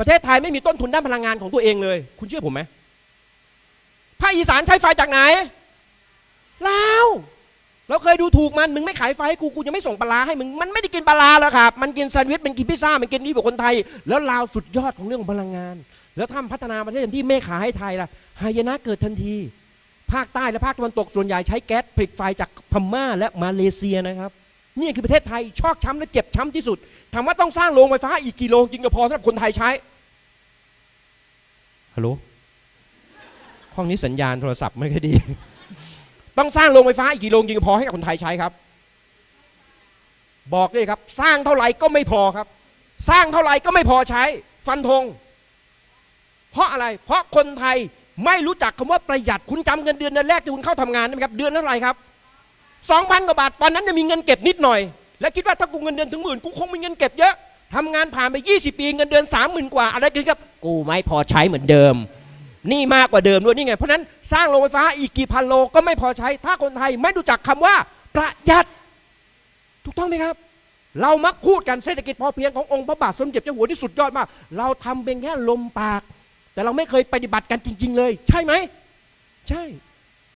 ประเทศไทยไม่มีต้นทุนด้านพลังงานของตัวเองเลย คุณเชื่อผมไหมภาคอีสานใช้ไฟจากไหนลาวเราเคยดูถูกมัน มึงไม่ขายไฟให้กู กูจะไม่ส่งปลาให้มึง มันไม่ได้กินปลาร้าแล้วครับ มันกินแซนด์วิช มันกินพิซซ่า มันกินนี่แบบคนไทย แล้วลาวสุดยอดของเรื่องของพลังงาน แล้วทำพัฒนาประเทศที่ไม่ขายให้ไทยล่ะ หายนะเกิดทันที ภาคใต้และภาคตะวันตกส่วนใหญ่ใช้แก๊สผลิตไฟจากพม่าและมาเลเซียนะครับ นี่คือประเทศไทยชอกช้ำและเจ็บช้ำที่สุดถามว่าต้องสร้างโรงไฟฟ้าอีกกี่โรงจึงจะพอสำหรับคนไทยใช้ฮัลโหลห้องนี้สัญญาณโทรศัพท์ไม่ค่อยดี ต้องสร้างโรงไฟฟ้าอีกกี่โรงจึงจะพอให้กับคนไทยใช้ครับ บอกเลยครับ สร้างเท่าไหร่ก็ไม่พอครับ สร้างเท่าไหร่ก็ไม่พอใช้ ฟันธงเพราะอะไร เพราะคนไทยไม่รู้จักคำว่าประหยัดคุณจำเงินเดือนเดือนแรกที่คุณเข้าทำงานได้ไหมครับ เดือนเท่าไหร่ครับ สองพันกว่าบาทตอนนั้นจะมีเงินเก็บนิดหน่อย และคิดว่าถ้ากูเงินเดือนถึงหมื่นกูคงมีเงินเก็บเยอะทำงานผ่านไป 20 ปีเงินเดือนสามหมื่นกว่า อะไรกันครับ กูไม่พอใช้เหมือนเดิม นี่มากกว่าเดิมด้วยนี่ไง เพราะนั้นสร้างโรงไฟฟ้าอีกกี่พันโลก็ไม่พอใช้ ถ้าคนไทยไม่รู้จักคำว่าประหยัด ถูกต้องไหมครับ เรามักพูดกันเศรษฐกิจพอเพียงขององค์พระบาทสมเด็จเจ้าหัวที่สุดยอดมาก เราทำเป็นแค่ลมปาก แต่เราไม่เคยปฏิบัติกันจริง ๆ เลย ใช่ไหม ใช่